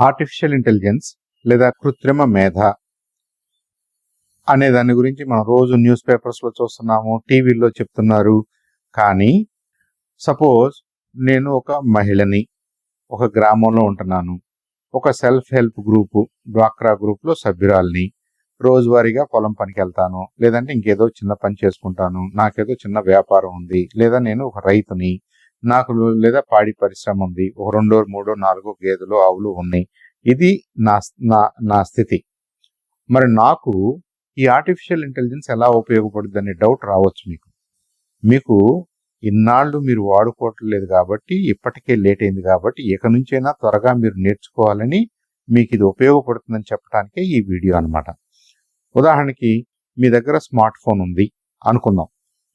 Artificial intelligence లేదా కృత్రిమ మేధ అనే దాని గురించి మనం రోజు న్యూస్ పేపర్స్లో చూస్తున్నాము టీవీలో చెప్తున్నారు. కానీ సపోజ్ నేను ఒక మహిళని ఒక గ్రామంలో ఉంటున్నాను. ఒక సెల్ఫ్ హెల్ప్ గ్రూపు డ్వాక్రా గ్రూప్లో సభ్యురాల్ని రోజువారీగా పొలం పనికి వెళ్తాను. లేదంటే ఇంకేదో చిన్న పని చేసుకుంటాను. నాకేదో చిన్న వ్యాపారం ఉంది. లేదా నేను ఒక రైతుని నాకు లేదా పాడి పరిశ్రమ ఉంది. ఒక రెండో మూడో నాలుగో గేదెలు ఆవులు ఉన్నాయి. ఇది నా నా నా స్థితి. మరి నాకు ఈ ఆర్టిఫిషియల్ ఇంటెలిజెన్స్ ఎలా ఉపయోగపడుతుంది అనే డౌట్ రావచ్చు మీకు. మీకు ఇన్నాళ్ళు మీరు వాడుకోవట్లేదు కాబట్టి ఇప్పటికే లేట్ అయింది కాబట్టి ఇక నుంచైనా త్వరగా మీరు నేర్చుకోవాలని మీకు ఇది ఉపయోగపడుతుందని చెప్పడానికే ఈ వీడియో అన్నమాట. ఉదాహరణకి మీ దగ్గర స్మార్ట్ ఫోన్ ఉంది అనుకుందాం.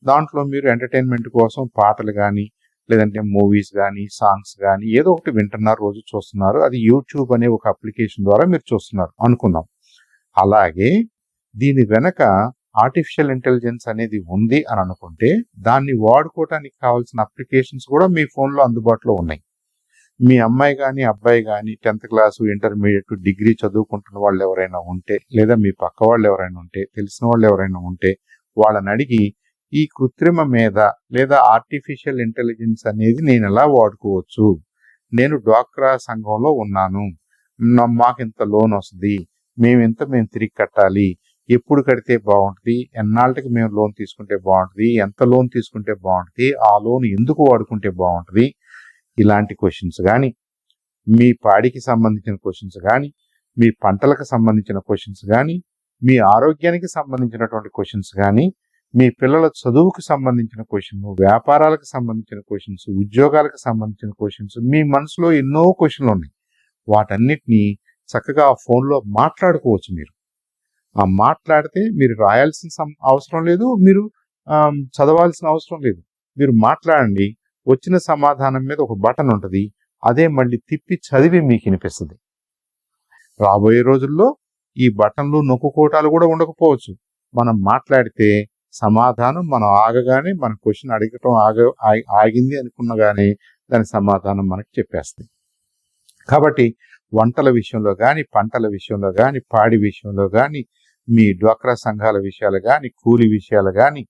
దాంట్లో మీరు ఎంటర్టైన్మెంట్ కోసం పాటలు కానీ లేదంటే మూవీస్ కానీ సాంగ్స్ కానీ ఏదో ఒకటి వింటున్నారు రోజు చూస్తున్నారు. అది యూట్యూబ్ అనే ఒక అప్లికేషన్ ద్వారా మీరు చూస్తున్నారు. అనుకుందాం. అలాగే దీని వెనక ఆర్టిఫిషియల్ ఇంటెలిజెన్స్ అనేది ఉంది అని అనుకుంటే దాన్ని వాడుకోవటానికి కావాల్సిన అప్లికేషన్స్ కూడా మీ ఫోన్లో అందుబాటులో ఉన్నాయి. మీ అమ్మాయి కానీ అబ్బాయి కానీ టెన్త్ క్లాసు ఇంటర్మీడియట్ డిగ్రీ చదువుకుంటున్న వాళ్ళు ఎవరైనా ఉంటే లేదా మీ పక్క వాళ్ళు ఎవరైనా ఉంటే తెలిసిన వాళ్ళు ఎవరైనా ఉంటే వాళ్ళని అడిగి ఈ కృత్రిమ మీద లేదా ఆర్టిఫిషియల్ ఇంటెలిజెన్స్ అనేది నేను ఎలా వాడుకోవచ్చు? నేను డ్వాక్రా సంఘంలో ఉన్నాను. మాకు ఇంత లోన్ వస్తుంది. మేము ఇంత మేము తిరిగి కట్టాలి? ఎప్పుడు కడితే బాగుంటుంది? ఎన్నాళ్ళకి మేము లోన్ తీసుకుంటే బాగుంటుంది? ఎంత లోన్ తీసుకుంటే బాగుంటుంది? ఆ లోన్ ఎందుకు వాడుకుంటే బాగుంటుంది? ఇలాంటి క్వశ్చన్స్ కానీ మీ పాడికి సంబంధించిన క్వశ్చన్స్ కానీ మీ పంటలకు సంబంధించిన క్వశ్చన్స్ కానీ మీ ఆరోగ్యానికి సంబంధించినటువంటి క్వశ్చన్స్ కానీ మీ పిల్లల చదువుకు సంబంధించిన క్వశ్చన్ వ్యాపారాలకు సంబంధించిన క్వశ్చన్స్ ఉద్యోగాలకు సంబంధించిన క్వశ్చన్స్ మీ మనసులో ఎన్నో క్వశ్చన్లు ఉన్నాయి. వాటన్నిటిని చక్కగా ఆ ఫోన్లో మాట్లాడుకోవచ్చు మీరు. ఆ మాట్లాడితే మీరు రాయాల్సిన సం- అవసరం లేదు మీరు చదవాల్సిన అవసరం లేదు. మీరు మాట్లాడండి వచ్చిన సమాధానం మీద ఒక బటన్ ఉంటుంది అదే మళ్ళీ తిప్పి చదివి మీకు వినిపిస్తుంది. రాబోయే రోజుల్లో ఈ బటన్లు నొక్కుకోటాలు కూడా ఉండకపోవచ్చు. మనం మాట్లాడితే సమాధానం మనం ఆగగానే మన క్వశ్చన్ అడగటం ఆగ ఆగింది అనుకున్న కానీ దాని సమాధానం మనకు చెప్పేస్తుంది కాబట్టి వంటల విషయంలో కానీ పంటల విషయంలో కానీ పాడి విషయంలో కానీ మీ డ్వాక్రా సంఘాల విషయాలు కానీ కూలి విషయాలు కానీ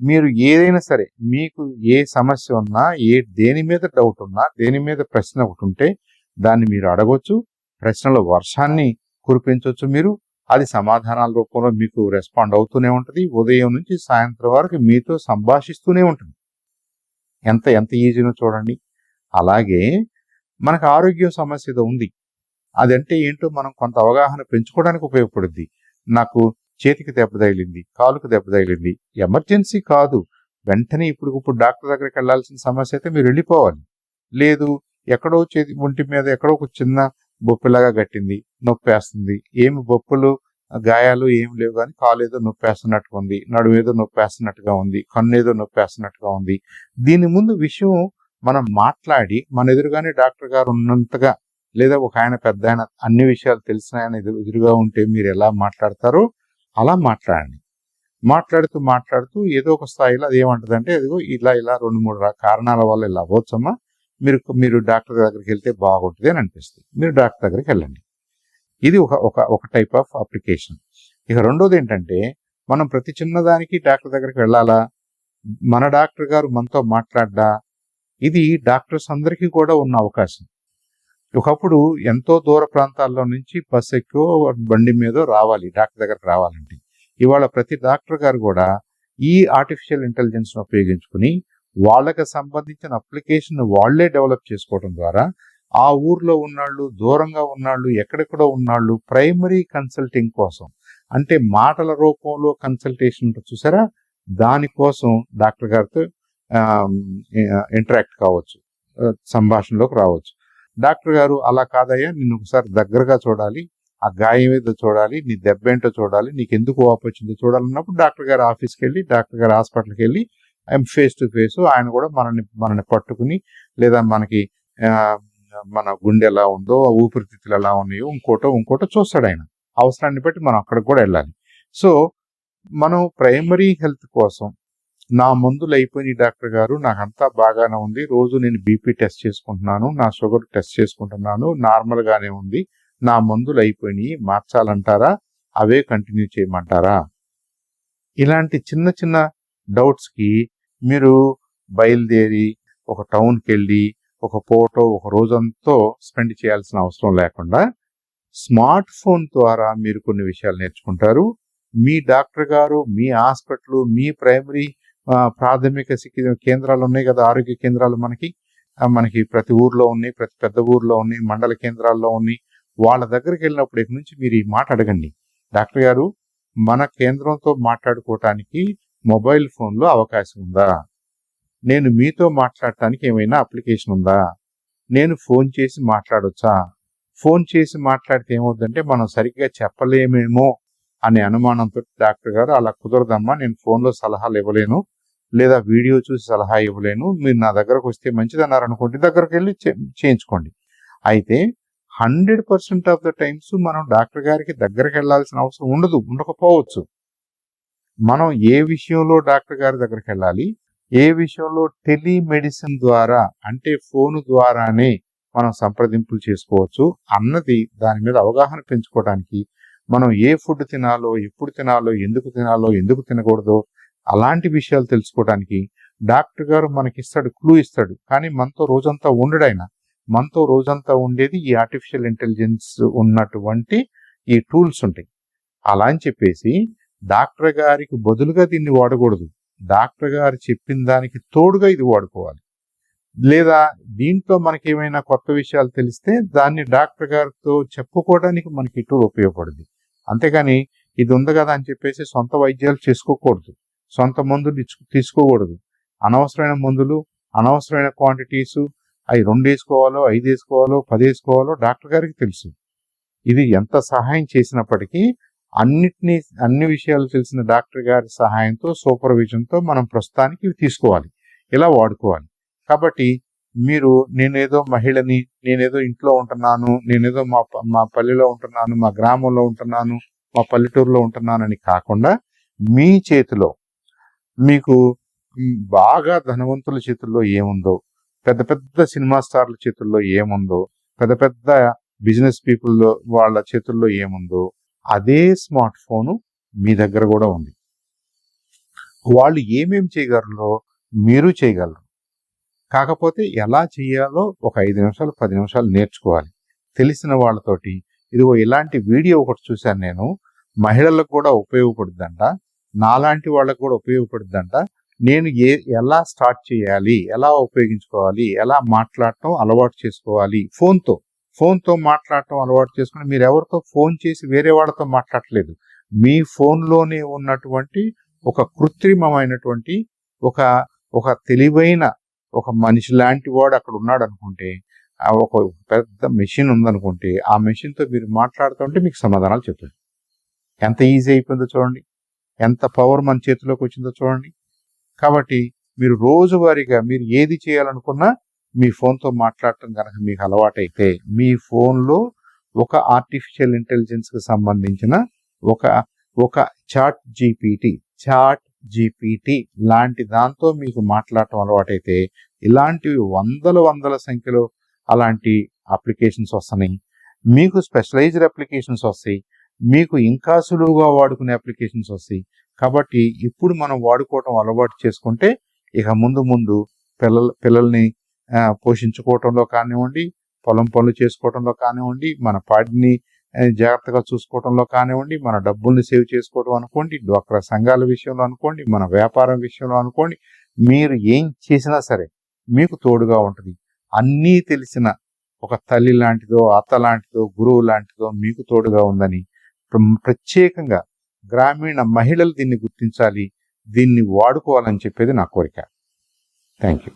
మీరు ఏదైనా సరే మీకు ఏ సమస్య ఉన్నా ఏ దేని మీద డౌట్ ఉన్నా దేని మీద ప్రశ్న ఒకటి ఉంటే దాన్ని మీరు అడగొచ్చు. ప్రశ్నల వర్షాన్ని కురిపించవచ్చు మీరు. అది సమాధానాల రూపంలో మీకు రెస్పాండ్ అవుతూనే ఉంటుంది. ఉదయం నుంచి సాయంత్రం వరకు మీతో సంభాషిస్తూనే ఉంటుంది. ఎంత ఎంత ఈజీనో చూడండి. అలాగే మనకు ఆరోగ్యం సమస్య ఏదో ఉంది. అదంటే ఏంటో మనం కొంత అవగాహన పెంచుకోవడానికి ఉపయోగపడుద్ది. నాకు చేతికి దెబ్బ తగిలింది కాలుకు దెబ్బ తగిలింది ఎమర్జెన్సీ కాదు. వెంటనే ఇప్పుడు ఇప్పుడు డాక్టర్ దగ్గరికి వెళ్ళాల్సిన సమస్య అయితే మీరు వెళ్ళిపోవాలి. లేదు ఎక్కడో చేతి ఒంటి మీద ఎక్కడో ఒక చిన్న బొప్పిలాగా గట్టింది నొప్పేస్తుంది. ఏమి బొప్పులు గాయాలు ఏమి లేవు కానీ కాలు ఏదో నొప్పేస్తున్నట్టుగా ఉంది నడుము ఏదో నొప్పేస్తున్నట్టుగా ఉంది కన్ను ఏదో నొప్పేస్తున్నట్టుగా ఉంది. దీని ముందు విషయం మనం మాట్లాడి మన ఎదురుగానే డాక్టర్ గారు ఉన్నంతగా లేదా ఒక ఆయన పెద్ద ఆయన అన్ని విషయాలు తెలిసిన ఆయన ఎదురు ఎదురుగా ఉంటే మీరు ఎలా మాట్లాడతారో అలా మాట్లాడండి. మాట్లాడుతూ మాట్లాడుతూ ఏదో ఒక స్థాయిలో అది ఏమంటదంటే అదిగో ఇలా ఇలా రెండు మూడు రా- కారణాల వల్ల ఇలా అవ్వచ్చమ్మా. మీరు మీరు డాక్టర్ దగ్గరికి వెళ్తే బాగుంటుంది అని అనిపిస్తుంది. మీరు డాక్టర్ దగ్గరికి వెళ్ళండి. ఇది ఒక ఒక ఒక టైప్ ఆఫ్ అప్లికేషన్. ఇక రెండోది ఏంటంటే మనం ప్రతి చిన్నదానికి డాక్టర్ దగ్గరికి వెళ్ళాలా? మన డాక్టర్ గారు మనతో మాట్లాడ్డా? ఇది డాక్టర్స్ అందరికీ కూడా ఉన్న అవకాశం. ఒకప్పుడు ఎంతో దూర ప్రాంతాల్లో నుంచి బస్సు ఎక్కువ బండి మీద రావాలి డాక్టర్ దగ్గరకు రావాలంటే. ఇవాళ ప్రతి డాక్టర్ గారు కూడా ఈ ఆర్టిఫిషియల్ ఇంటెలిజెన్స్ ఉపయోగించుకుని వాళ్ళకి సంబంధించిన అప్లికేషన్ వాళ్ళే డెవలప్ చేసుకోవడం ద్వారా ఆ ఊర్లో ఉన్నాళ్ళు దూరంగా ఉన్నాళ్ళు ఎక్కడెక్కడో ఉన్నాళ్ళు ప్రైమరీ కన్సల్టింగ్ కోసం అంటే మాటల రూపంలో కన్సల్టేషన్ చూసారా? దానికోసం డాక్టర్ గారితో ఇంటరాక్ట్ కావచ్చు సంభాషణలోకి రావచ్చు. డాక్టర్ గారు అలా కాదయ్యా నిన్ను ఒకసారి దగ్గరగా చూడాలి ఆ గాయం ఏదో చూడాలి నీ దెబ్బ ఏంటో చూడాలి నీకు ఎందుకు వాపు వచ్చిందో చూడాలన్నప్పుడు డాక్టర్ గారు ఆఫీస్కి వెళ్ళి డాక్టర్ గారు హాస్పిటల్కి వెళ్ళి ఫేస్ టు ఫేస్ ఆయన కూడా మనల్ని మనల్ని పట్టుకుని లేదా మనకి మన గుండె ఎలా ఉందో ఆ ఊపిరితిత్తులు ఎలా ఉన్నాయో ఇంకోటో ఇంకోటో చూస్తాడు ఆయన. అవసరాన్ని బట్టి మనం అక్కడికి కూడా వెళ్ళాలి. సో మనం ప్రైమరీ హెల్త్ కోసం నా మందులు అయిపోయినాయి డాక్టర్ గారు. నాకంతా బాగానే ఉంది. రోజు నేను బీపీ టెస్ట్ చేసుకుంటున్నాను. నా షుగర్ టెస్ట్ చేసుకుంటున్నాను. నార్మల్గానే ఉంది. నా మందులు అయిపోయినాయి. మార్చాలంటారా? అవే కంటిన్యూ చేయమంటారా? ఇలాంటి చిన్న చిన్న డౌట్స్కి మీరు బయలుదేరి ఒక టౌన్కి వెళ్ళి ఒక ఫోటో ఒక రోజంతా స్పెండ్ చేయాల్సిన అవసరం లేకుండా స్మార్ట్ ఫోన్ ద్వారా మీరు కొన్ని విషయాలు నేర్చుకుంటారు. మీ డాక్టర్ గారు మీ హాస్పిటల్ మీ ప్రైమరీ ప్రాథమిక కేంద్రాలు ఉన్నాయి కదా ఆరోగ్య కేంద్రాలు మనకి. మనకి ప్రతి ఊర్లో ఉన్నాయి ప్రతి పెద్ద ఊర్లో ఉన్నాయి మండల కేంద్రాల్లో ఉన్నాయి. వాళ్ళ దగ్గరికి వెళ్ళినప్పుడు ఇక నుంచి మీరు ఈ మాట అడగండి. డాక్టర్ గారు మన కేంద్రంతో మాట్లాడుకోవటానికి మొబైల్ ఫోన్లో అవకాశం ఉందా? నేను మీతో మాట్లాడటానికి ఏమైనా అప్లికేషన్ ఉందా? నేను ఫోన్ చేసి మాట్లాడొచ్చా? ఫోన్ చేసి మాట్లాడితే ఏమవుతుందంటే మనం సరిగ్గా చెప్పలేమేమో అనే అనుమానంతో డాక్టర్ గారు అలా కుదరదమ్మా నేను ఫోన్లో సలహాలు ఇవ్వలేను లేదా వీడియో చూసి సలహా ఇవ్వలేను మీరు నా దగ్గరకు వస్తే మంచిది అన్నారనుకోండి దగ్గరకు వెళ్ళి చేయించుకోండి. అయితే hundred percent of the times మనం డాక్టర్ గారికి దగ్గరికి వెళ్ళాల్సిన అవసరం ఉండదు ఉండకపోవచ్చు. మనం ఏ విషయంలో డాక్టర్ గారి దగ్గరికి వెళ్ళాలి? ఏ విషయంలో టెలిమెడిసిన్ ద్వారా అంటే ఫోన్ ద్వారానే మనం సంప్రదింపులు చేసుకోవచ్చు అన్నది దాని మీద అవగాహన పెంచుకోవడానికి మనం ఏ ఫుడ్ తినాలో ఎప్పుడు తినాలో ఎందుకు తినాలో ఎందుకు తినకూడదో అలాంటి విషయాలు తెలుసుకోవడానికి డాక్టర్ గారు మనకి ఇస్తాడు క్లూ ఇస్తాడు. కానీ మనతో రోజంతా ఉండడు ఆయన మనతో రోజంతా ఉండేది ఈ ఆర్టిఫిషియల్ ఇంటెలిజెన్స్ ఉన్నటువంటి ఈ టూల్స్ ఉంటాయి. అలా అని చెప్పేసి డాక్టర్ గారికి బదులుగా దీన్ని వాడకూడదు. డాక్టర్ గారు చెప్పిన దానికి తోడుగా ఇది వాడుకోవాలి. లేదా దీంట్లో మనకి ఏమైనా కొత్త విషయాలు తెలిస్తే దాన్ని డాక్టర్ గారితో చెప్పుకోవడానికి మనకి ఇటు ఉపయోగపడుతుంది అంతేగాని ఇది ఉంది కదా అని చెప్పేసి సొంత వైద్యాలు చేసుకోకూడదు. సొంత మందులు తీసుకోకూడదు. అనవసరమైన మందులు అనవసరమైన క్వాంటిటీస్ అవి రెండు వేసుకోవాలో ఐదు వేసుకోవాలో పది వేసుకోవాలో డాక్టర్ గారికి తెలుసు. ఇది ఎంత సహాయం చేసినప్పటికీ అన్నిటినీ అన్ని విషయాలు తెలిసిన డాక్టర్ గారి సహాయంతో సూపర్విజన్తో మనం ప్రస్తుతానికి ఇవి తీసుకోవాలి. ఇలా వాడుకోవాలి. కాబట్టి మీరు నేనేదో మహిళని నేనేదో ఇంట్లో ఉంటున్నాను నేనేదో మా ప- మా పల్లెలో ఉంటున్నాను మా గ్రామంలో ఉంటున్నాను మా పల్లెటూరులో ఉంటున్నానని కాకుండా మీ చేతిలో మీకు బాగా ధనవంతుల చేతుల్లో ఏముందో పెద్ద పెద్ద సినిమా స్టార్ల చేతుల్లో ఏముందో పెద్ద పెద్ద బిజినెస్ పీపుల్లో వాళ్ళ చేతుల్లో ఏముందో అదే స్మార్ట్ ఫోను మీ దగ్గర కూడా ఉంది. వాళ్ళు ఏమేం చేయగలరో మీరు చేయగలరు. కాకపోతే ఎలా చేయాలో ఒక ఐదు నిమిషాలు పది నిమిషాలు నేర్చుకోవాలి. తెలిసిన వాళ్ళతోటి ఇదిగో ఇలాంటి వీడియో ఒకటి చూశాను నేను మహిళలకు కూడా ఉపయోగపడుద్దంట నాలాంటి వాళ్ళకు కూడా ఉపయోగపడుద్దంట నేను ఏ ఎలా స్టార్ట్ చేయాలి ఎలా ఉపయోగించుకోవాలి ఎలా మాట్లాడటం అలవాటు చేసుకోవాలి ఫోన్తో. ఫోన్తో మాట్లాడటం అలవాటు చేసుకుని మీరు ఎవరితో ఫోన్ చేసి వేరే వాళ్ళతో మాట్లాడట్లేదు. మీ ఫోన్లోనే ఉన్నటువంటి ఒక కృత్రిమమైనటువంటి ఒక ఒక తెలివైన ఒక మనిషి లాంటి వాడు అక్కడ ఉన్నాడు అనుకుంటే ఒక పెద్ద మెషిన్ ఉందనుకుంటే ఆ మెషిన్తో మీరు మాట్లాడుతుంటే మీకు సమాధానాలు చెప్తుంది ఎంత ఈజీ అయిపోయిందో చూడండి. ఎంత పవర్ మన చేతిలోకి వచ్చిందో చూడండి. కాబట్టి మీరు రోజువారీగా మీరు ఏది చేయాలనుకున్నా మీ ఫోన్తో మాట్లాడటం కనుక మీకు అలవాటైతే మీ ఫోన్లో ఒక ఆర్టిఫిషియల్ ఇంటెలిజెన్స్కి సంబంధించిన ఒక ఒక చాట్ జీపీటీ చాట్ జీపీటీ లాంటి దాంతో మీకు మాట్లాడటం అలవాటైతే ఇలాంటివి వందల వందల సంఖ్యలో అలాంటి అప్లికేషన్స్ వస్తున్నాయి. మీకు స్పెషలైజ్డ్ అప్లికేషన్స్ వస్తాయి. మీకు ఇంకా సులువుగా వాడుకునే అప్లికేషన్స్ వస్తాయి. కాబట్టి ఇప్పుడు మనం వాడుకోవటం అలవాటు చేసుకుంటే ఇక ముందు ముందు పిల్లల పిల్లల్ని పోషించుకోవటంలో కానివ్వండి పొలం పనులు చేసుకోవటంలో కానివ్వండి మన పాడిని జాగ్రత్తగా చూసుకోవటంలో కానివ్వండి మన డబ్బుల్ని సేవ్ చేసుకోవడం అనుకోండి డ్వాక్రా సంఘాల విషయంలో అనుకోండి మన వ్యాపారం విషయంలో అనుకోండి మీరు ఏం చేసినా సరే మీకు తోడుగా ఉంటుంది. అన్నీ తెలిసిన ఒక తల్లి లాంటిదో అత్త లాంటిదో గురువు లాంటిదో మీకు తోడుగా ఉందని ప్ర- ప్రత్యేకంగా గ్రామీణ మహిళలు దీన్ని గుర్తించాలి దీన్ని వాడుకోవాలని చెప్పేది నా కోరిక. Thank you